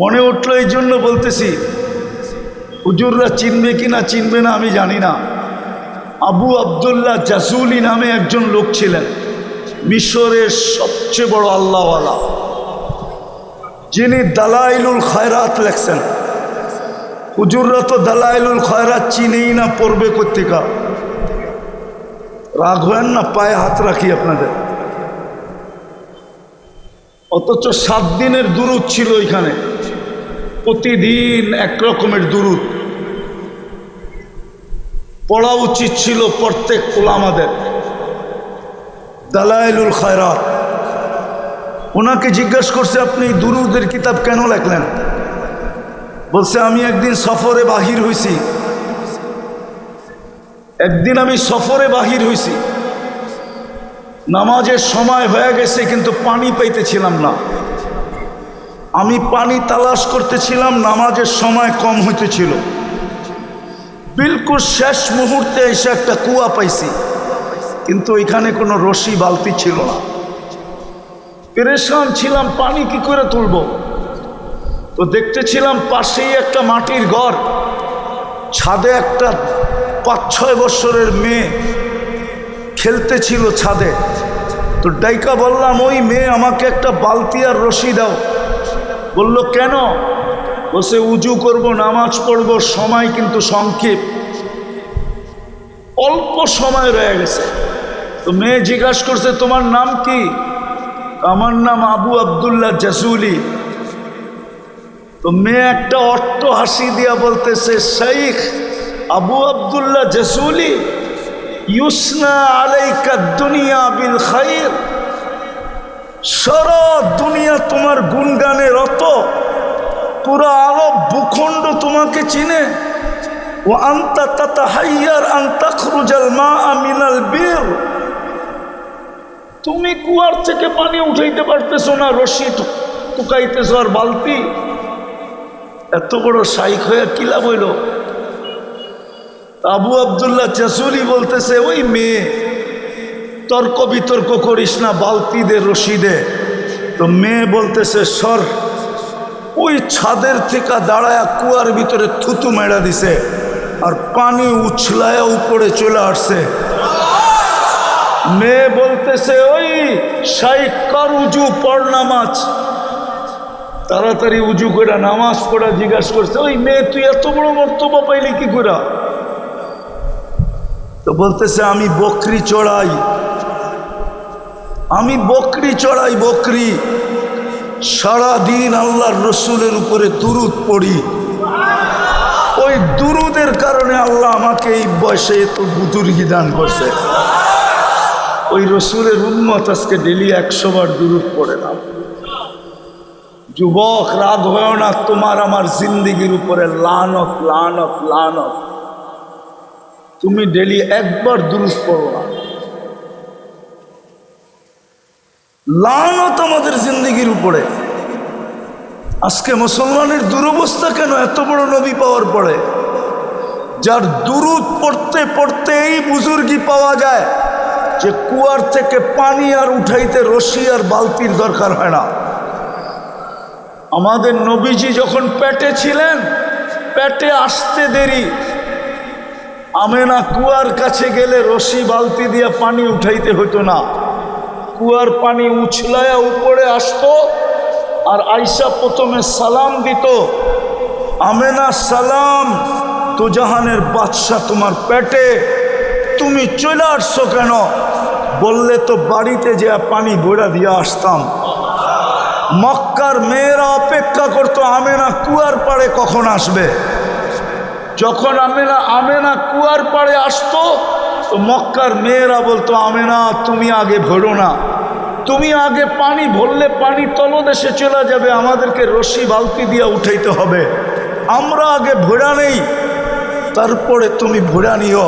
মনে উঠল এই জন্য বলতেছি, হুজুররা চিনবে কি না চিনবে না আমি জানি না। আবু আবদুল্লাহ জাসুলি নামে একজন লোক ছিলেন, মিশরের সবচেয়ে বড় আল্লাহওয়ালা। যিনি দালাইলুল খয়রাত লেখছেন। হুজুররা তো দালাইলুল খয়রাত চিনেই না, পড়বে কর্তিকা রাগ হয় না, পায়ে হাত রাখি আপনাদের। অথচ সাত দিনের দূরত ছিল এখানে প্রতিদিন এক রকমের দূরত পড়া উচিত ছিল প্রত্যেক ওলামাদের দালাইলুল খায়রাত। ওনাকে জিজ্ঞাসা করছে, আপনি দুরুদের কিতাব কেন লেখলেন? বলছে, আমি একদিন সফরে বাহির হয়েছি একদিন আমি সফরে বাহির হয়েছি নামাজের সময় হয়ে গেছে, কিন্তু পানি পাইতেছিলাম না। আমি পানি তালাশ করতেছিলাম, নামাজের সময় কম হইতেছিল। বিলকুল শেষ মুহূর্তে এসে একটা কুয়া পাইছি, কিন্তু এখানে কোনো রশি বালতি ছিল না। পেরেশান ছিলাম, পানি কি করে তুলব? তো দেখতেছিলাম পাশেই একটা মাটির ঘর, ছাদে একটা পাঁচ ছয় বছরের মেয়ে খেলতেছিল ছাদে। তো ডাইকা বললাম, ওই মেয়ে, আমাকে একটা বালতি আর রশি দাও। বলল, কেন? বসে উজু করব, নামাজ পড়ব, সময় কিন্তু সংক্ষেপ। অল্প সময় রয়ে গেছে। তো মেয়ে জিজ্ঞাসা করছে, তোমার নাম কি? আমার নাম আবু আবদুল্লাহ জাসুলি। তো মেয়ে একটা অট্ট হাসি দিয়া বলতেছে, শাইখ আবু আবদুল্লাহ জাসুলি, ইউসনা আলাইকা দুনিয়া বিল খাইর। সারা দুনিয়া তোমার গুণগানে রত। পুরো আরব ভূখণ্ড তোমাকে চিনে। ও আন্তা তাতা হাইয়ার আন্তা মা আমিনাল বীর। তুমি কুয়ার থেকে পানি উঠাইতে পারতেছো না, রশি টুকাইতেছো আর বালতি। এত বড় শাইক হয়ে কিলা বইল আবু আবদুল্লাহ চাসুরি বলতেছে, ওই মেয়ে তর্ক বিতর্ক করিস না বালতি দে রশি দে তো মেয়ে বলতেছে, সর, ওই ছাদের থেকে দাঁড়ায় কুয়ার ভিতরে থুতু মেড়া দিছে আর পানি উছলায়া উপরে চলে আসছে। মেয়ে বলতেছে, ওই শাইক কার উজু, পড় নামাজ। তাড়াতাড়ি উজু করে নামাজ পড়া জিজ্ঞাসা করছে, ওই মেয়ে, তুই এত বড় বক্তব্য পাইলি কি করে তো বলতেছে, আমি বকরি চড়াই। আমি বকরি চড়াই, বকরি। সারা দিন আল্লাহর রসুলের উপরে দুরুদ পড়ি। ওই দুরুদের কারণে আল্লাহ আমাকে এই বয়সে এত বুতুর্গি দান করছে। ওই রসুলের উন্মত আজকে ডেলি একশো বার দুরুদ পড়ে না। যুবক, রাগ হয় না তোমার আমার জিন্দিগির উপরে। লানত লানত লানত। তুমি ডেলি একবার দুরুদ পড়ো না। লানত আমাদের জিন্দিগির উপরে। আজকে মুসলমানের দুরবস্থা কেন এত বড় নবী পাওয়ার পরে? যার দুরুদ পড়তে পড়তে এই বুজুর্গি পাওয়া যায় যে কুয়ার থেকে পানি আর উঠাইতে রশি আর বালতির দরকার হয় না। আমাদের নবীজি যখন পেটে ছিলেন, পেটে আসতে দেরি আমেনা কুয়ার কাছে গেলে রশি বালতি দিয়ে পানি উঠাইতে হতো না। কুয়ার পানি উছলায়া উপরে আসতো আর আইসা প্রথমে সালাম দিত, আমেনা সালাম তো জাহানের বাদশাহ তোমার পেটে, তুমি চলে আসছো কেন? বললে তো বাড়িতে যে পানি বইরা দিয়ে আসতাম। মক্কার মেয়েরা অপেক্ষা করতো, আমেনা কুয়ার পাড়ে কখন আসবে? যখন আমেনা আমেনা কুয়ার পাড়ে আসতো, তো মক্কার মেয়েরা বলতো, আমেনা, তুমি আগে ভরো না। তুমি আগে পানি ভরলে পানি তলদেশে চলে যাবে, আমাদেরকে রশি বালতি দিয়ে উঠাইতে হবে। আমরা আগে ভোড়া নেই, তারপরে তুমি ভোড়া নিও।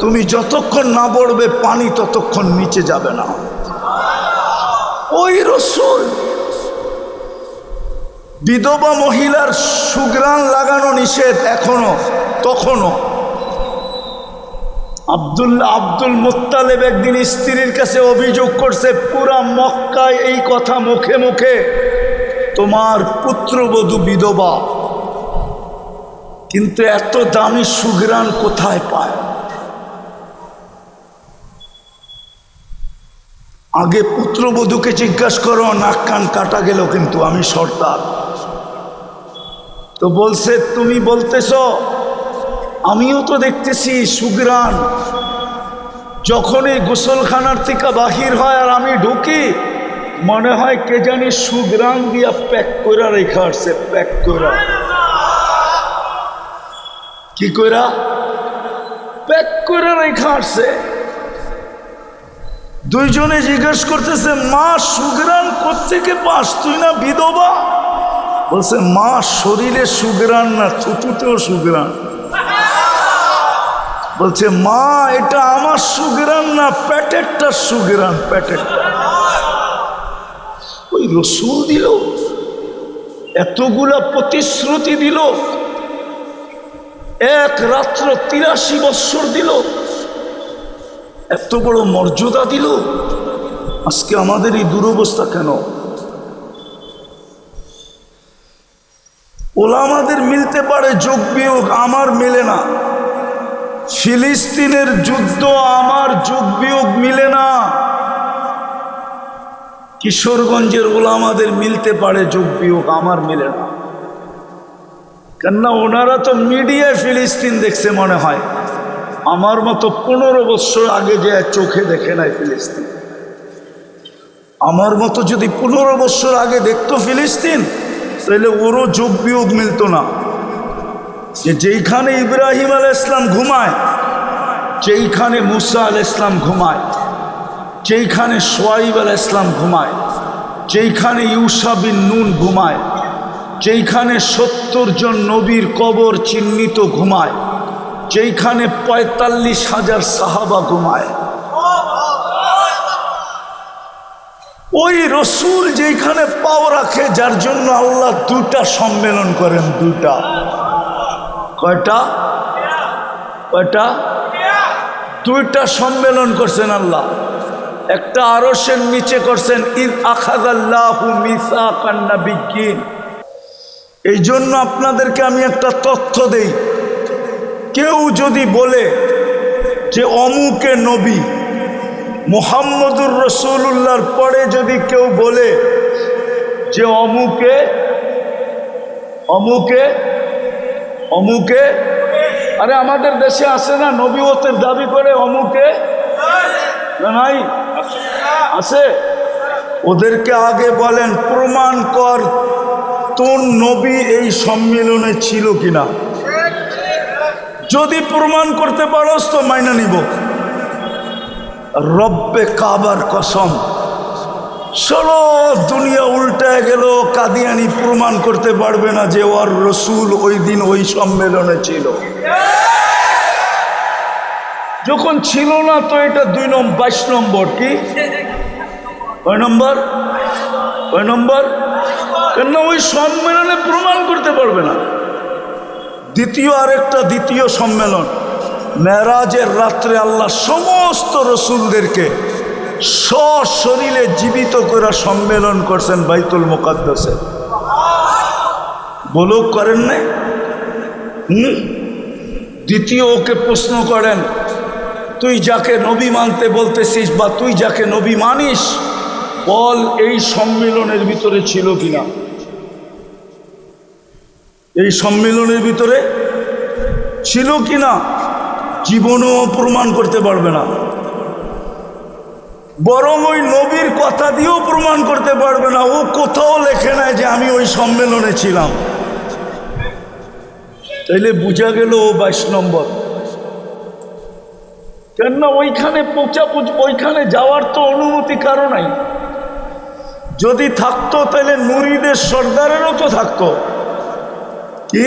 তুমি যতক্ষণ না পড়বে পানি ততক্ষণ নিচে যাবে না। ওই রসুল বিধবা মহিলার সুগ্রাণ লাগানো নিষেধ এখনও তখনও আবদুল্লাহ আব্দুল মুত্তালেব একদিন স্ত্রীর কাছে অভিযোগ করছে, পুরা মক্কায় এই কথা মুখে মুখে। তোমার পুত্রবধূ বিধবা। কিন্তু এত দামি সুগ্রাণ কোথায় পায়? আগে পুত্রবধূকে জিজ্ঞাসা করো নাক কান কাটা গেল কিন্তু, আমি সর্দার। তো বলছে, তুমি বলতেছ, আমিও তো দেখতেছি সুগ্রাণ যখনই গোসলখানার থেকে বাহির হয় আর আমি ঢুকি, মনে হয় কে জানি সুগ্রাণ দিয়া প্যাক করে রেখা আসছে, প্যাক করা কি কইরা? প্যাক করে রেখা আসছে। দুইজনে জিজ্ঞেস করতেছে, মা সুগ্রাণ কোথেকে পাস? তুই না বিধবা? বলছে, মা, শরীরে সুগ্রাণ না, থুতুতেও সুগ্রাণ। বলছে, মা, এটা আমার সুগ্রাণ না, প্যাটেরটা সুগ্রাণ প্যাটেরটা ওই রসুল দিল, এতগুলা প্রতিশ্রুতি দিল, এক রাত্র তিরাশি বৎসর দিল, এত বড় মর্যাদা দিল। আজকে আমাদের এই দুরবস্থা কেন? ওলামাদের মিলতে পারে, যোগ বিয়োগ আমার মেলে না। ফিলিস্তিনের যুদ্ধ আমার, যোগ বিয়োগ মিলে না। কিশোরগঞ্জের ওলামাদের মিলতে পারে, যোগ বিয়োগ আমার মিলে না। কেননা ওনারা তো মিডিয়ায় ফিলিস্তিন দেখছে মনে হয়। আমার মতো পনেরো বছর আগে যে চোখে দেখে নাই ফিলিস্তিন। আমার মতো যদি পনেরো বছর আগে দেখতো ফিলিস্তিন তাহলে ওরও যোগ বিয়োগ মিলতো না। যে যেইখানে ইব্রাহিম আল ইসলাম ঘুমায়, যেইখানে মুসা আল ইসলাম ঘুমায়, যেইখানে সোয়াইব আল ইসলাম ঘুমায়, যেইখানে ইউসা বিন নুন ঘুমায়, যেইখানে সত্তর জন নবীর কবর চিহ্নিত ঘুমায়, যেইখানে পঁয়তাল্লিশ হাজার সাহাবা ঘুমায় ওই রসুল যেখানে পাও রাখে, যার জন্য আল্লাহ দুটা সম্মেলন করেন, দুটা। কয়টা? কয়টা? দুইটা সম্মেলন করছেন আল্লাহ। একটা আরসের নিচে করছেন ঈদ আখাদাল্লাহু মিসা কান্না বিজ্ঞান এই জন্য আপনাদেরকে আমি একটা তথ্য দেই। কেউ যদি বলে যে অমুকে নবী মোহাম্মদুর রসুল্লাহর পরে যদি কেউ বলে যে অমুকে অমুকে অমুকে, আরে আমাদের দেশে আসে না নবীয়তের দাবি করে অমুকে? না নাই? আছে? ওদেরকে আগে বলেন, প্রমাণ কর তোর নবী এই সম্মেলনে ছিল কিনা। যদি প্রমাণ করতে পারস তো মাইনা নিব। রব্বে কাবার কসম। ষোলো দুনিয়া উল্টায় গেল, কাদিয়ানি প্রমাণ করতে পারবে না যে ওর রসুল ওই দিন ওই সম্মেলনে ছিল। যখন ছিল না, তো এটা দুই নম্বর বাইশ নম্বর কি? কয় নম্বর? কয় নম্বর? কেন ওই সম্মেলনে প্রমাণ করতে পারবে না। দ্বিতীয় আরেকটা দ্বিতীয় সম্মেলন। মেরাজের রাত্রে আল্লাহ সমস্ত রসুলদেরকে সশরীরে জীবিত করে সম্মেলন করছেন বাইতুল মোকাদ্দাসে। বলুক করেন নাই? হুম? দ্বিতীয় ওকে প্রশ্ন করেন, তুই যাকে নবী মানতে বলতেছিস বা তুই যাকে নবী মানিস, বল এই সম্মেলনের ভিতরে ছিল কিনা? এই সম্মেলনের ভিতরে ছিল কিনা? জীবনও প্রমাণ করতে পারবে না। বরং ওই নবীর কথা দিয়েও প্রমাণ করতে পারবে না। ও কোথাও লেখে নেয় যে আমি ওই সম্মেলনে ছিলাম। তাইলে বোঝা গেল ও বাইশ নম্বর। কেননা ওইখানে পৌঁছা ওইখানে যাওয়ার তো অনুমতি কারও নাই। যদি থাকতো তাহলে নুরিদের সর্দারেরও তো থাকতো। কি?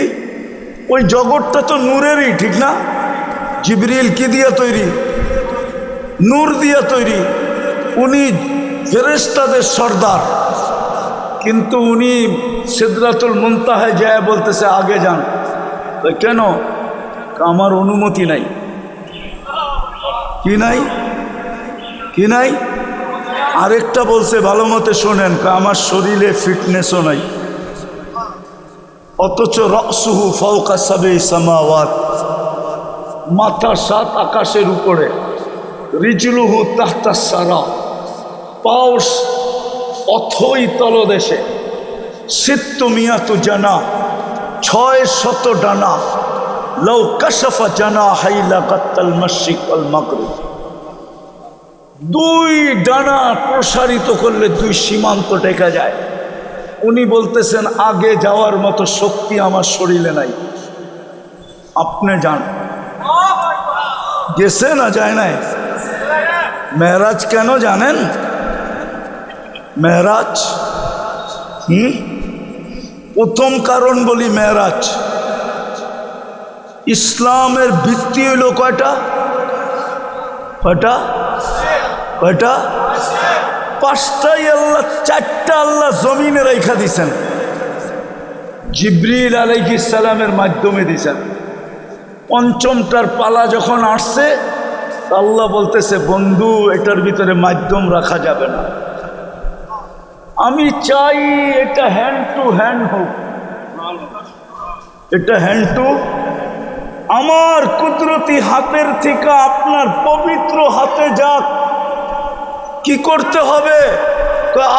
ওই জগৎটা তো নূরেরই, ঠিক না? জিবরিল কি দিয়ে তৈরি? নূর দিয়ে তৈরি। উনি ফেরেস্তাদের সর্দার। কিন্তু উনি সিদ্ধাতুল মুনতাহায় যায় বলতেছে, আগে যান। কেন? আমার অনুমতি নাই। কি নাই? কি নাই? আরেকটা বলছে, ভালো মতে শোনেন, আমার শরীরে ফিটনেসও নাই। অথচ রসুহু ফৌকা সাবে সামাওয়াত। মাথা সাত আকাশের উপরে। রিজলুহু তাহতা সারা। পাউস অথই তলদেশে। সিত্ত মিয়াতু জানা। ছয় শত ডানা। লৌ কাশফা জানা হাইলা কাত্তাল মশিক আল মাগরিব। দুই ডানা প্রসারিত করলে দুই সীমান্ত টেকা যায়। উনি বলতেছেন, আগে যাওয়ার মতো শক্তি আমার শরীরে নাই। আপনি যান গেছে না যায় নাই মেহরাজ কেন জানেন মেহরাজ হুম প্রথম কারণ বলি মেহরাজ ইসলামের ভিত্তি হইল কয়টা কয়টা কয়টা পাঁচটাই আল্লাহ চারটা আল্লাহ জমিনে রেখা দিছেন জিব্রিল আলাইহিস সালামের মাধ্যমে দিছেন পঞ্চমটার পালা যখন আসছে, আল্লাহ বলতেছে, বন্ধু, এটার ভিতরে মাধ্যম রাখা যাবে না। আমি চাই এটা হ্যান্ড টু হ্যান্ড হোক। এটা হ্যান্ড টু আমার কুদরতি হাতের থেকে আপনার পবিত্র হাতে যাক। কি করতে হবে?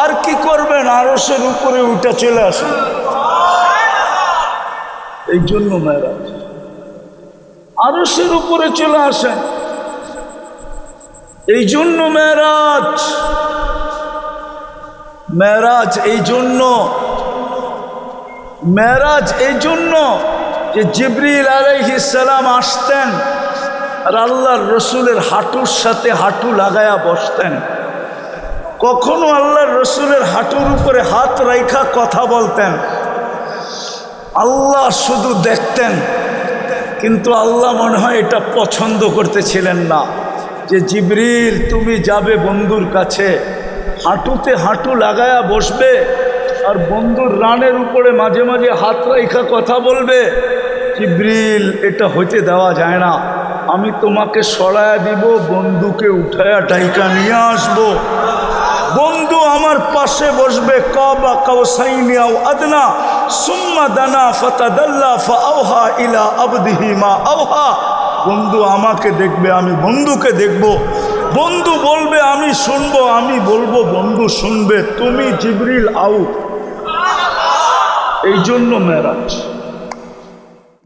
আর কি করবেন? আরসের উপরে উঠে চলে আসেন। এই জন্য মেয়েরাজ আরসের উপরে চলে আসেন। এই জন্য মেরাজ। মেরাজ এই জন্য। মেরাজ এই জন্য যে জিবরিল আলাইহিসালাম আসতেন আর আল্লাহর রসুলের হাঁটুর সাথে হাঁটু লাগায়া বসতেন। কখনো আল্লাহর রসুলের হাঁটুর উপরে হাত রাইখা কথা বলতেন। আল্লাহ শুধু দেখতেন। কিন্তু আল্লাহ মনে হয় এটা পছন্দ করতেছিলেন না। যে জিবরিল, তুমি যাবে বন্ধুর কাছে, হাঁটুতে হাঁটু লাগায়া বসবে আর বন্ধুর রানের উপরে মাঝে মাঝে হাত রাইখা কথা বলবে। জিবরিল, এটা হইতে দেওয়া যায় না। আমি তোমাকে সরায়া দিব, বন্ধুকে উঠায়া টাইকা নিয়ে আসব। বন্ধু আমার পাশে বসবে আদনা, সুম্মা দানা ইলা মা বন্ধু আমাকে দেখবে, আমি বন্ধুকে দেখব। বন্ধু বলবে, আমি শুনব, আমি বলব, বন্ধু শুনবে, তুমি জিবরিল আউ এই জন্য মেরাজ।